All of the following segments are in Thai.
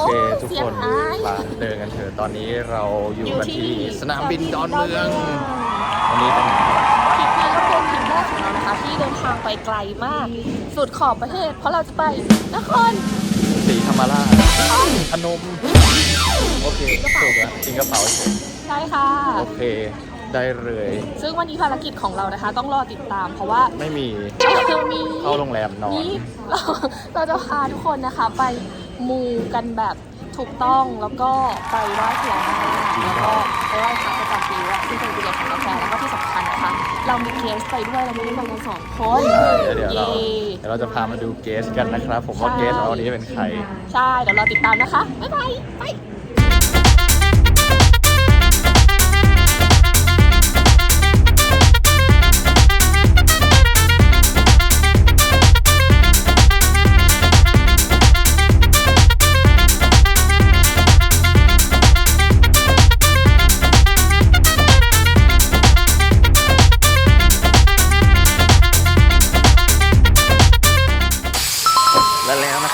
เคโอ้ทุกเสียคนหายมาเดินกันเถอะตอนนี้เราอยู่อยู่กันที่ที่สนามบินดอนเมืองดอนเมือง วันนี้เป็นทริปนี้ก็เป็นทริปแรกของเรานะคะที่เดินทางไปไกลมาก สุดขอบประเทศ เพราะเราจะไปนครสีธรรมราชพนม โอเคถูกแล้วจริงกระเป๋าเฉยใช่ค่ะ โอเค ได้เลย ซึ่งวันนี้ภารกิจของเรานะคะ ต้องรอติดตามเพราะว่าไม่มี เรามี เข้าโรงแรมนอนนี่เราเราจะพาทุกคนนะคะไป มูกันแบบถูกต้องแล้วก็ไปไหว้พญานาคแล้วก็ไปไหว้พระประจำปีด้วยซึ่งเป็นกุศลของกาแฟแล้วก็ที่สำคัญนะคะเรามีเกสไปด้วยเราไม่ได้มากันสองคนเดี๋ยวเดี๋ยวเราเย่เดี๋ยวเราจะพามาดูเกสกันนะครับ ผมว่าใช่เกสเราวันนี้เป็นใคร ใช่เดี๋ยวเราติดตามนะคะ บ๊ายบายไป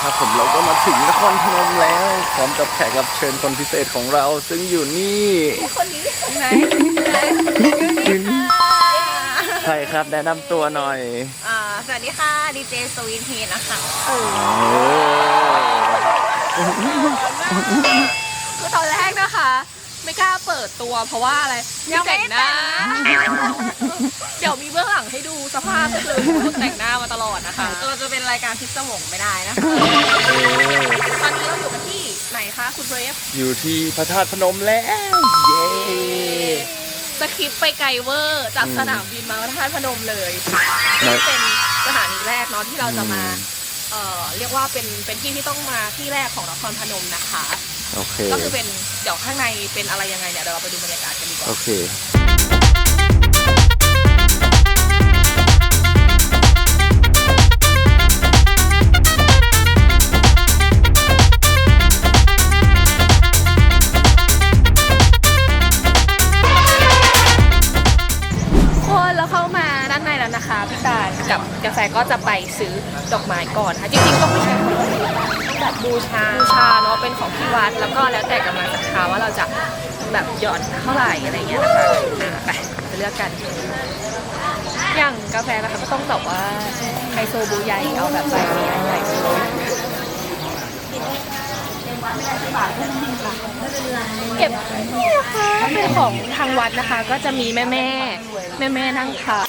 ครับผมเราก็มาถึงนครพนมแล้ว พร้อมกับแขกรับเชิญคนพิเศษของเรา ซึ่งอยู่นี่ไหนใครครับแนะนำตัวหน่อยอ่าสวัสดีค่ะดีเจสวีทีนะคะเออคือตอนแรกนะคะ ไม่กล้าเปิดตัวเพราะว่าอะไรยังไม่แต่งหน้าแต่งหน้าเดี๋ยวมีเบื้องหลังให้ดูสภาพก็คือแต่งหน้ามาตลอดนะคะตัวจะเป็นรายการพิษสมงไม่ได้นะคะตอนนี้เราอยู่กันที่ไหนคะคุณเบรฟอยู่ที่พระธาตุพนมแล้ว เย้สคริปต์ไปไกลเวอร์จากสนามบินมาพระธาตุพนมเลยไหนเป็นสถานีแรกเนาะที่เราจะมาอืมเอ่อเรียกว่าเป็นเป็นที่ที่ต้องมาที่แรกของนครพนมนะคะ โอเค ก็คือเป็นเดี๋ยวข้างในเป็นอะไรยังไงเนี่ยเดี๋ยวเราไปดูบรรยากาศกันดีกว่า โอเคคนแล้วเข้ามาด้านในแล้วนะคะพี่การกับกาแฟก็จะไปซื้อดอกไม้ก่อนค่ะจริงๆต้องไม่ใช่ของเรา แบบบูชาบูชาเนาะเป็นของที่วัดแล้วก็แล้วแต่กำลังศรัทธาว่าเราจะแบบหย่อนเท่าไหร่อะไรเงี้ยนะคะอะไปจะเลือกกัน อย่างกาแฟนะคะก็ต้องแบบว่าไฮโซบูใหญ่เอาแบบใบนี้ใหญ่เก็บนี่นะคะเป็นของทางวัดนะคะ ก็จะมีแม่แม่แม่แม่นั่งค่ะ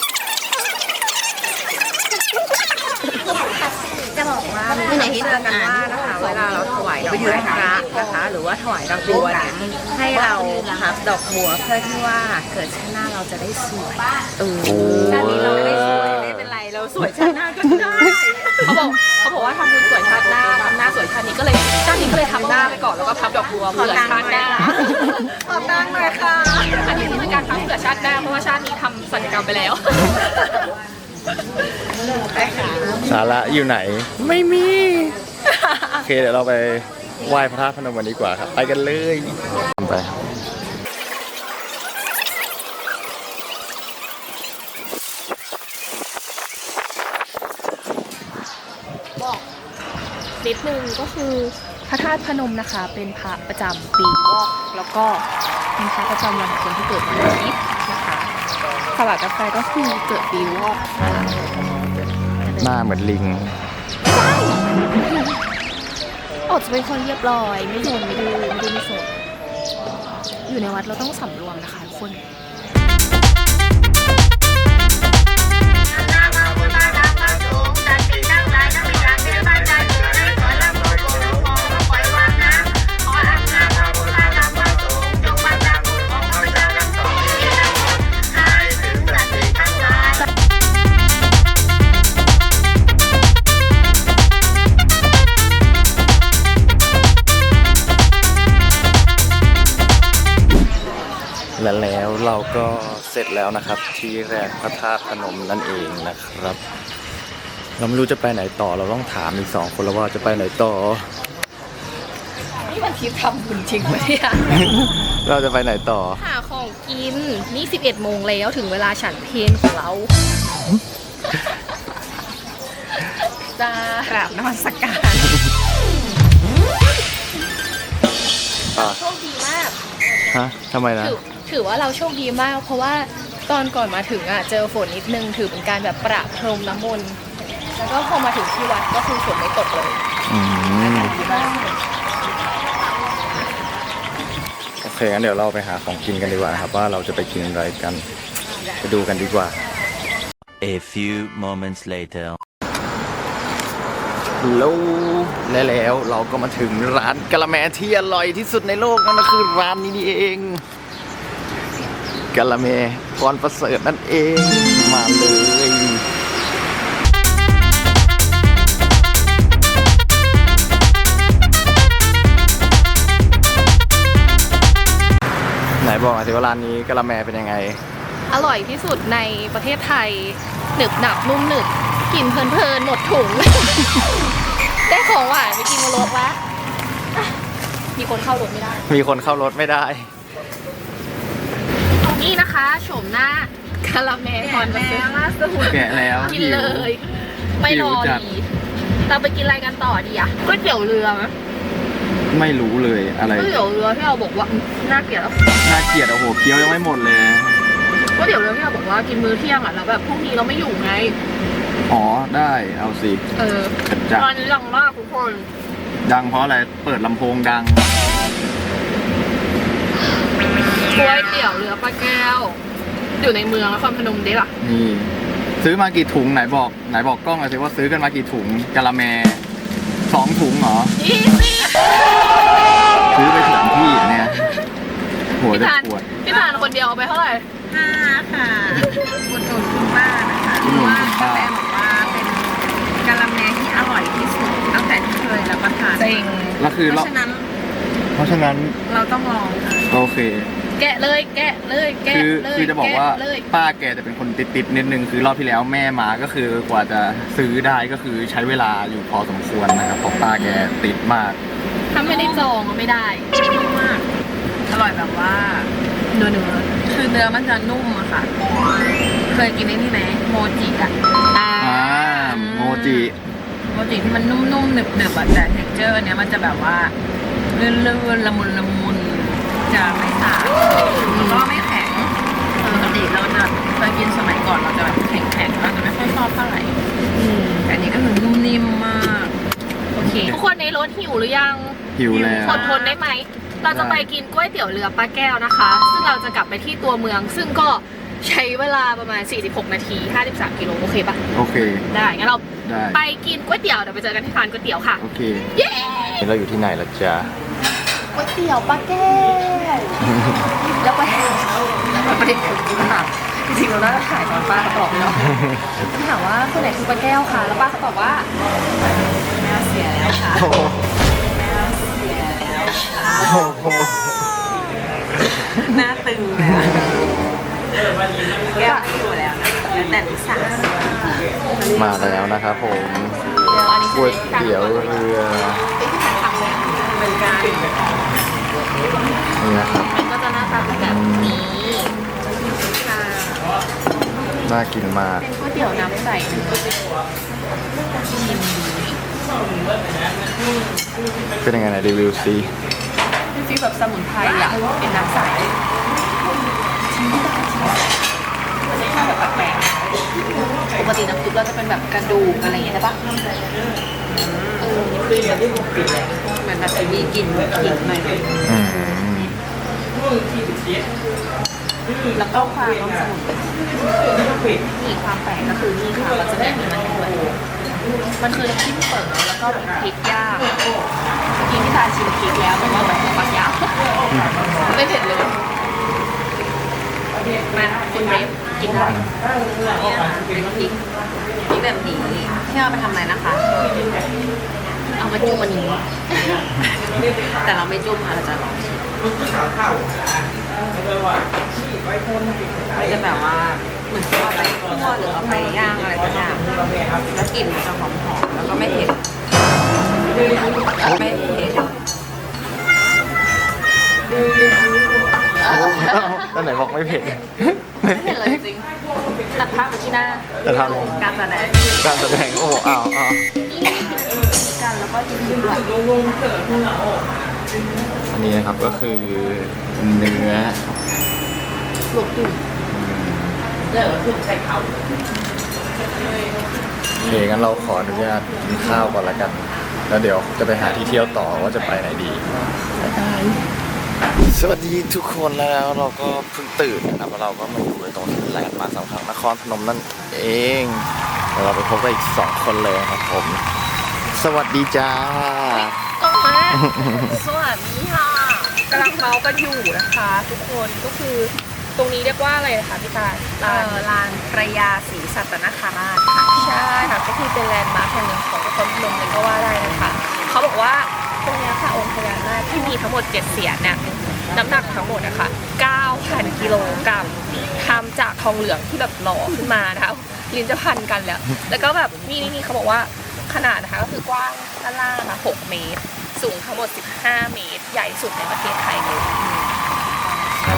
จะบอกว่าไม่ไหนที่เจอกันว่านะคะ เวลาเราถวายดอกไม้พระนะคะหรือว่าถวายดอกบัวเนี่ยให้เราพับดอกบัวเพื่อที่ว่าเกิดชาติหน้าเราจะได้สวยโอ้ชาตินี้เราไม่สวยไม่เป็นไรเราสวยชาติหน้าก็ได้เขาบอกเขาบอกว่าทำบุญสวยชาติหน้าทำหน้าสวยชาตินี้ก็เลยชาตินี้ก็เลยทำหน้าไปก่อนแล้วก็พับดอกบัวขอเผื่อตังชาค์ติหหน่อน้ายค่ะขอตังค์หน่อยค่ะอันนี้คือการพับเผื่อชาติหน้าเพราะว่าชาตินี้ทำศัลยกรรมไปแล้วสาระอยู่ไหน ไม่มีโอ เคเดี๋ยวเราไปไหว้พระธาตุพนมกันดีกว่าครับ ไปกันเลยไปบอกนิดนึงก็คือพระธาตุพนมนะคะ เป็นพระประจำปีวอกแล้วก็เป็นพระประจำวันของคนที่เกิดวันอาทิตย์นะคะสวัสดิ์กาแฟก็คือเกิดปีวอกนะคะหน้าเหมือนลิง อดจะเป็นคนเรียบร้อย ไม่โดนไม่ดูไม่ดูไม่สนอยู่ในวัดเราต้องสำรวมนะคะทุกคน เราก็เสร็จแล้วนะครับ ที่แรกพระธาตุพนมนั่นเองนะครับ เราไม่รู้จะไปไหนต่อเราต้องถามอีกสองคนแล้วว่าจะไปไหนต่อ นี่มันทริปทำบุญจริงปะเนี่ย เราจะไปไหนต่อ หาของกิน นี่ 11 โมงแล้วถึงเวลาฉันเพลของเราจ้ากราบนมัสการฮะทำไมนะ ถือ ถือว่าเราโชคดีมาก เพราะว่าตอนก่อนมาถึงอะเจอฝนนิดนึงถือเป็นการแบบประพรมน้ำมนต์แล้วก็พอมาถึงที่วัดก็คือฝนไม่ตกเลยอืมโอเคงั้นเดี๋ยวเราไปหาของกินกันดีกว่านะครับว่าเราจะไปกินอะไรกันไปดูกันดีกว่า A few moments later. แล้วและแล้วเราก็มาถึงร้านกะละแมที่อร่อยที่สุดในโลกนั่นก็คือร้านนี้นี่เอง กะละแมพรประเสริฐนั่นเองมาเลยไหนบอกมาสิว่าร้านนี้กะละแมเป็นยังไง อร่อยที่สุดในประเทศไทยหนึบหนับนุ่มหนึบกินเพลินๆหมดถุง ได้ของหวานไปกินมาลดวะอะมีคนเข้ารถไม่ได้ มีคนเข้ารถไม่ได้ นี่นะคะโฉมหน้าคาราเมลพรประเสริฐแกะแล้วกินเลย ไม่รอหิวจัดดีเราไปกินอะไรกันต่อดีอะก๋วยเตี๋ยวเรือไหมไม่รู้เลยอะไรก๋วยเตี๋ยวเรือที่เราบอกว่าอืมน่าเกลียดแล้วน่าเกลียดโอ้โหเคี้ยวยังไม่หมดเลยก๋วยเตี๋ยวเรือที่เราบอกว่ากินมื้อเที่ยงอะแล้วแบบพรุ่งนี้เราไม่อยู่ไงอ๋อได้เอาสิเออจัดตอนนี้ดังมากทุกคน ดังเพราะอะไรเปิดลำโพงดัง ก๋วยเตี๋ยวเรือป้าแก้ว อยู่ในเมืองนครพนมเด้ล่ะนี่ซื้อมากี่ถุงไหนบอกไหนบอกกล้องหน่อยสิว่าซื้อกันมากี่ถุงกะละแมสองถุงเหรอยี่สิซื้อไปถึงที่เนี่ยหัวพี่จะทานปวดพี่ทานคนเดียวเอาไปเท่าไหร่ห้าค่ะอุดหนุนคุณป้านะคะอุดหนุนคุณป้าแม่บอกว่าเป็นกะละแมที่อร่อยที่สุดตั้งแต่ที่เคยรับประทานจริงแล้วคือเพเราราะฉะนั้น เพราะฉะนั้นเราต้องลองค่ะ โอเค แกะเลยแกะเลยแกะคือเลยคือจะบอกว่าแเลยป้าแกจะเป็นคนติดๆนิดนึงคือรอบที่แล้วแม่มาก็คือกว่าจะซื้อได้ก็คือใช้เวลาอยู่พอสมควรนะครับเพราะป้าแกติดมาก ถ้าไม่ได้จองก็ไม่ได้นุ่มมาก อร่อยแบบว่าเนื้อเนื้อคือเนื้อมันจะนุ่มอะค่ะ เคยกินไอ้นี่ไหมโมจิอะอ่าอ่าโมจิโมจิที่มันนุ่มๆหนึบๆอะแต่เท็กเจอร์เนี้ยมันจะแบบว่าลื่นๆละมุนละมุน จะไม่สาบแล้วก็ไม่แข็งปกติเราจะเคยกินสมัยก่อนเราจะแบบแข็งๆเราจะไม่ค่อยชอบเท่าไหร่อืมแต่อันนี้ก็คือนุ่มนิ่มมาก โอเค ทุกคนในรถหิวหรือยัง หิวแล้ว อดทนได้ไหม เราจะไปกินก๋วยเตี๋ยวเรือป้าแก้วนะคะ ซึ่งเราจะกลับไปที่ตัวเมือง ซึ่งก็ใช้เวลาประมาณ 46 นาที 53 กิโลโอเคปะโอเค ได้ งั้นเราได้ ไปกินก๋วยเตี๋ยว เดี๋ยวไปเจอกันที่ร้านก๋วยเตี๋ยวค่ะ โอเค เย้นี่เราอยู่ที่ไหนล่ะจ๊ะ ก๋วยเตี๋ยวป้าแก้วแล้วไปประเด็นคือถามจริงๆเราน่าจะถ่ายตอนป้าเขาตอบเนาะถามว่าคนไหนคือป้าแก้วคะแล้วป้าเขาตอบว่าแม่เสียแล้วค่ะโอ้โหโอ้โหหน้าตึงเลยอะแก้วไม่อยู่แล้วนะแต่ลิซ่ามาแล้วนะครับผมเดี๋ยวอันนี้ก๋วยเตี๋ยวเรือทำ เลยเหมือนกันนี่นะครับ มันก็จะหน้าตาเป็นแบบนี้ค่ะน่ากินมาก เป็นก๋วยเตี๋ยวน้ำใสเป็นก๋วยเตี๋ยวชิมเป็นยังไงนะรีวิวซีเป็นฟีลแบบสมุนไพรอะเป็นน้ำใสมันจะชอบแบบแปลกๆปกติน้ำซุปเราจะเป็นแบบกระดูกอะไรอย่างเงี้ยใช่ปะ เออเหมือนแบบมีกลิ่นพริกหน่อยอืมแล้วก็ความน้ำสมุนมีความแปลกก็คือนี่ค่ะเราจะได้มีมันด้วยมันคือน้ำจิ้มเปิดแล้วก็พริกย่างเมื่อกี้ที่ทาชิมพริกแล้วแต่ว่าแบบปักยาวไม่เผ็ดเลยมาคุณเรฟกินได้เป็นพริกพริกแบบนี้ ที่เอาไปทำอะไรนะคะ เอามาจุ่มอันนี้ แต่เราไม่จุ่มค่ะเราจะลองชิมมันจะแบบว่าเหมือนเอาไปคั่วหรือเอาไปย่างอะไรก็ได้แล้วกลิ่นมันจะหอมๆแล้วก็ไม่เผ็ดไม่เผ็ดเอ้าตอนไหนบอกไม่เผ็ด ไม่เผ็ดเลยจริงตัดภาพไปที่หน้าจะทการแสดงำการแสดงโอ้อ้าวอ้าวกันแล้วก็จิ้มด้วยอันนี้นะครับก็คือเนื้อลูกตุ้มเดี๋ยวลูกใส่เขาโอเคงั้นเราขออนุญาตกินข้าวก่อนละกัน แล้วเดี๋ยวจะไปหาที่เที่ยวต่อว่าจะไปไหนดี สวัสดีทุกคนแล้วเราก็เพิ่งตื่นนะครับแล้วเราก็มาอยู่ในตรงที่แลนด์มาร์คสำคัญนครพนมนั่นเองเดี๋ยวเราไปพบกับอีกสองคนเลยครับผม สวัสดีจ้าก็มาสวัสดีค่ะกำลังเมาส์กันอยู่นะคะ ทุกคนก็คือตรงนี้เรียกว่าอะไรนะคะพี่ตาลเอลานอลานประยาศรีสัตนคราชค่ะใช่ค่ะก็คือเป็นแลนด์มาร์คแห่งหนึ่งของนครพนมเลยก็ว่าได้นะคะเขาบอกว่า ตรงนี้ค่ะองค์พญานาคที่มีทั้งหมดเจ็ดเสียนเนี่ยน้ำหนักทั้งหมดนะคะ9,000กิโลกรัมทำจากทองเหลืองที่แบบหล่อขึ้นมานะคะลิ้นจะพันกันแล้ว แล้วก็แบบนี่นี่เขาบอกว่าขนาดนะคะก็คือกว้างด้านล่างนะ6เมตร สูงทั้งหมด 15 เมตร ใหญ่สุดในประเทศไทยเลย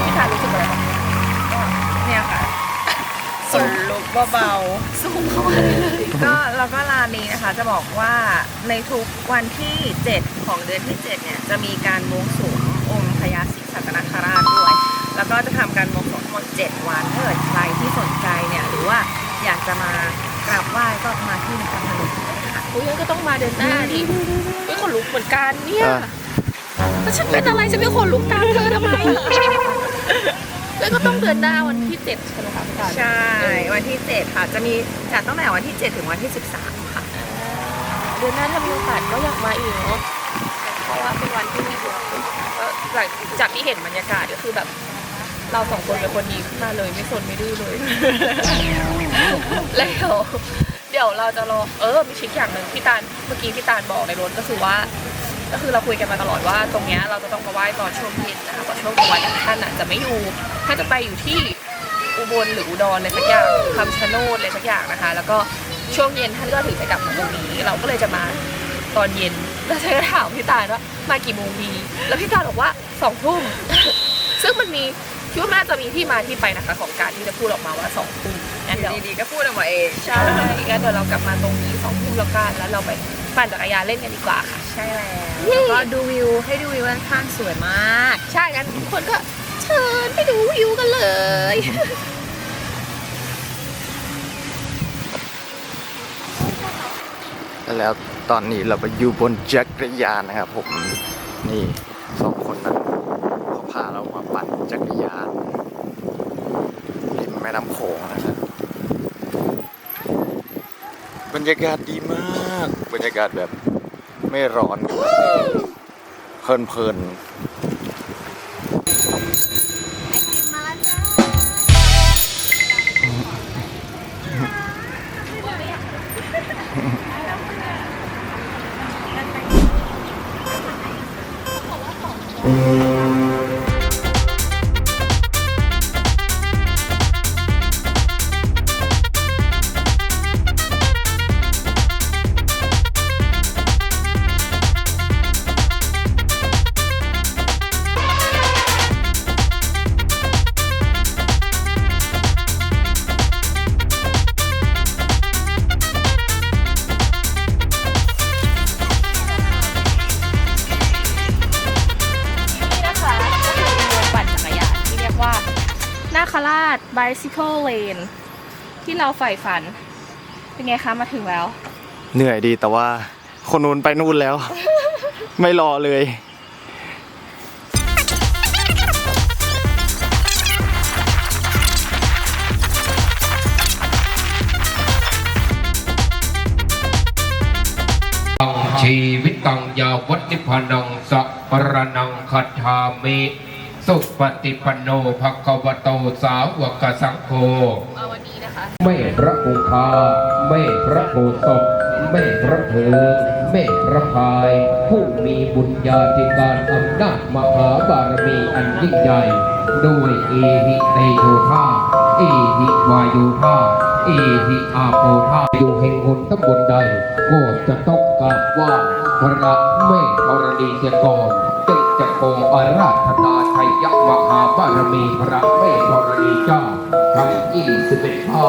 พี่ทานรู้สึกอะไรบ้าง สนลุกเบาสูงเข้ามาเลยๆก็แล้วก็ร้านนี้นะคะจะบอกว่าในทุกวันที่ 7 ของเดือนที่ 7 เนี่ย จะมีการบวงสรวงองค์พญาศรีสัตนคราชด้วย แล้วก็จะทำการบวงสรวงทั้งหมด 7 วันถ้าเกิดใครที่สนใจเนี่ย หรือว่าอยากจะมากราบไหว้ก็มาที่นครพนมค่ะอุ้ยงั้นก็ต้องมาเดินหน้าดิอุ้ยขนลุกเหมือนกันเนี่ยอะแล้วฉันเป็นอะไรฉันเป็นขนลุกตามเธอทำไม แล้วก็ต้องเดินหน้าวันที่เจ็ดใช่ไหมคะพี่ตาลใช่ วันที่ 7 ค่ะ จะมีจัดตั้งแต่วันที่ 7 ถึงวันที่ 13 ค่ะ เดือนหน้าถ้ามีโอกาสก็อยากมาอีกเนาะเพราะว่าเป็นวันที่มีบุญก็หลังจากที่เห็นบรรยากาศก็คือแบบ เราสองคนเป็นคนดีขึ้นมาเลยไม่สนไม่ดื้อเลย แล้วเดี๋ยวเดี๋ยวเราจะรอเออมีชิคอย่างหนึ่งพี่ตาลเมื่อกี้พี่ตาลบอกในรถก็คือว่า ก็คือเราคุยกันมาตลอดว่าตรงเนี้ยเราจะต้องมาไหว้ตอนช่วงเย็นนะคะตอนช่วงกลางวันท่านอะจะไม่อยู่ท่านจะไปอยู่ที่อุบลหรืออุดรอะไรสักอย่างคำชะโนดอะไรสักอย่างนะคะ แล้วก็ช่วงเย็นท่านก็ถึงจะกลับมาตรงนี้ เราก็เลยจะมาตอนเย็นแล้วฉันก็ถามพี่ตาลว่ามากี่โมงดี แล้วพี่ตาลบอกว่าสองทุ่มซึ่งมันมีคิดว่าน่าจะมีที่มาที่ไปนะคะ ของการที่จะพูดออกมาว่าสองทุ่มงั้นเดี๋ยวดีๆก็พูดออกมาเองใช่งั้นเดี๋ยวเรากลับมาตรงนี้สองทุ่มแล้วกันแล้วเราไป ปั่นจักรยานเล่นกันดีกว่าค่ะ ใช่แล้วแล้วก็ดูวิวให้ดูวิวด้านข้างสวยมาก ใช่งั้นทุกคนก็เชิญไปดูวิวกันเลย แล้วตอนนี้เราไปอยู่บนจักรยานนะครับผมนี่สองคนนั้นเขาพาเรามาปั่นจักรยานริมแม่น้ำโขงนะครับ บ รรยากาศดีมาก บรรยากาศแบบไม่ร้อนด้วยเพลินเ bicycle lane ที่เราใฝ่ฝัน เป็นไงคะมาถึงแล้ว เหนื่อยดีแต่ว่าคนนู้นไปนู่นแล้ว ไม่รอเลย ชีวิตตังยาวัตนิพพานังสัปรนังคัจฉามิ สุปฏิปันโนภะคะวะโตสาวกสังโฆมาวันนี้นะคะไม่พระภูคาไม่พระโพธิ์ศพไม่พระเพลิงไม่พระพาย ผู้มีบุญญาธิการอำนาจมหาบารมีอันยิ่งใหญ่ด้วยเอหิเตโยธาเอหิวายุธาเอหิอาโปธาอยู่แห่งหนตำบลใด ก็จะต้องกราบไหว่าพระแม่ธรณีเสียก่อน โกงอราธตาชัยยมหาบารมีพระเมตธรณีเจ้าทั้งยี่สิบเอ็ดข้า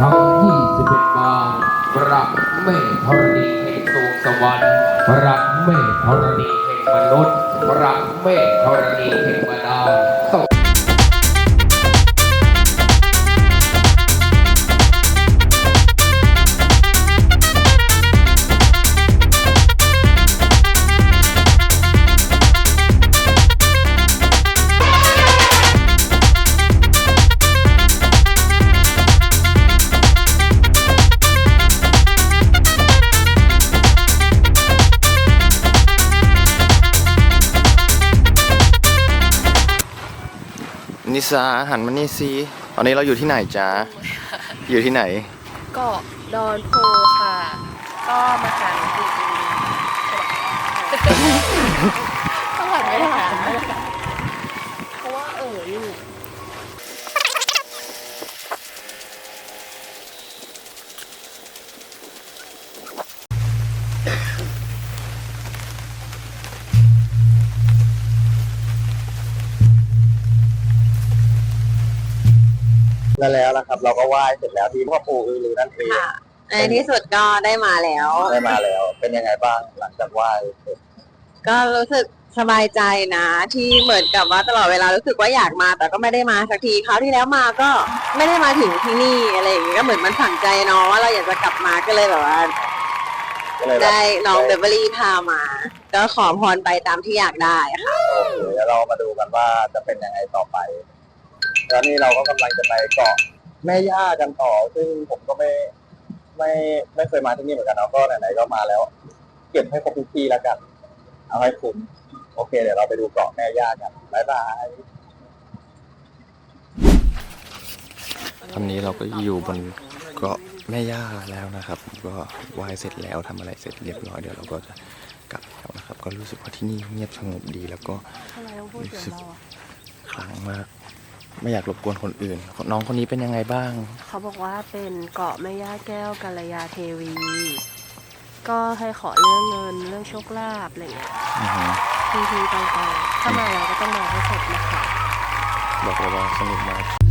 ทั้งยี่สิบเอ็ดบางพระเมตธรณีแห่งสวงสวรรค์พระเมตธรณีแห่งมนุษย์พระเมธธรณีเทวดาสวนิ สาหันมานี่สิตอนนี้เราอยู่ที่ไหนจ๊ะอยู่ที่ไหน เกาะดอนโพค่ะ ก็มาหาหลวงปู่ดูต้องหันไม่ถามเพราะว่าเอออยู่ แล้วแล้วนะครับ เราก็ไหว้เสร็จแล้วที่พ่อปู่อือรือนั่นเองค่ะในที่สุดก็ได้มาแล้ว ได้มาแล้ว เป็นยังไงบ้างหลังจากไหว้เสร็จก็รู้สึกสบายใจนะ ที่เหมือนกับว่าตลอดเวลารู้สึกว่าอยากมา แต่ก็ไม่ได้มาสักทีคราวที่แล้วมาก็ไม่ได้มาถึงที่นี่อะไรอย่างเงี้ยก็เหมือนมันฝังใจเนาะว่าเราอยากจะกลับมาก็เลยแบบว่า ก็เลยแบบได้น้องเบเบอรี่พามา ก็ขอพรไปตามที่อยากได้ค่ะ โอเคแล้วเรามาดูกันว่าจะเป็นยังไงต่อไป แล้วนี่เราก็กำลังจะไปเกาะแม่ย่ากันต่อ ซึ่งผมก็ไม่ไม่ไม่เคยมาที่นี่เหมือนกันเนาะก็ไหนๆก็มาแล้ว เก็บให้ครบทุกที่แล้วกัน เอาให้คุ้มโอเค เดี๋ยวเราไปดูเกาะแม่ย่ากันบ๊ายบายตอนนี้เราก็อยู่บนเกาะแม่ย่าแล้วนะครับ ก็ไหว้เสร็จแล้วทำอะไรเสร็จเรียบร้อยเดี๋ยวเราก็จะกลับแล้วนะครับ ก็รู้สึกว่าที่นี่เงียบสงบดี แล้วก็รู้สึกขลังมาก ไม่อยากรบกวนคนอื่น น้องคนนี้เป็นยังไงบ้าง เขาบอกว่าเป็นเกาะแม่ย่าแก้วกัลยาเทวี ก็ให้ขอเรื่องเงินเรื่องโชคลาภอะไรเงี้ยอือฮึจริงๆจังๆถ้ามาเราก็ต้องมาให้เสร็จนะคะ บอกเลยว่าสนุกมาก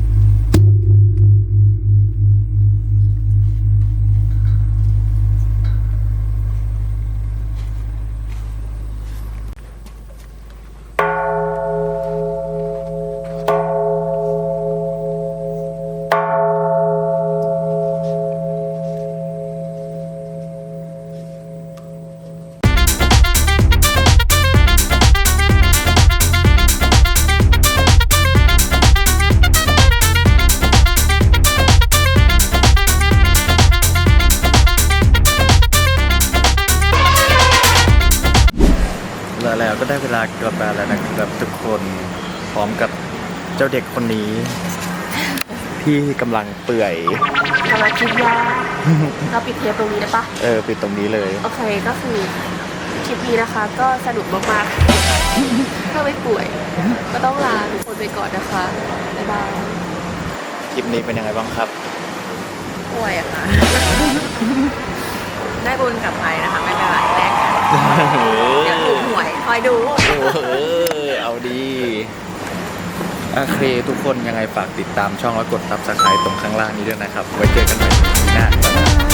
คนนี้ ที่กำลังเปื่อย กำลังคิดยาเราปิดเทปตรงนี้ได้ปะเออ ปิดตรงนี้เลย โอเคก็คือคลิปนี้นะคะ ก็สนุกมากๆถ้าไม่ป่วย ก็ต้องลาทุกคนไปก่อนนะคะบ๊ายบายคลิปนี้เป็นยังไงบ้างครับ ป่วยอะค่ะ ได้บุญกลับไปนะคะ ไม่เป็นไรแลกกันเดี๋ยวถูกหวยคอยดูโอ้โหเอาดี โอเคทุกคนยังไงฝากติดตามช่องและกดซับสไครต์ตรงข้างล่างนี้ด้วยนะครับ ไว้เจอกันใหม่นหน้าบ๊ายบาย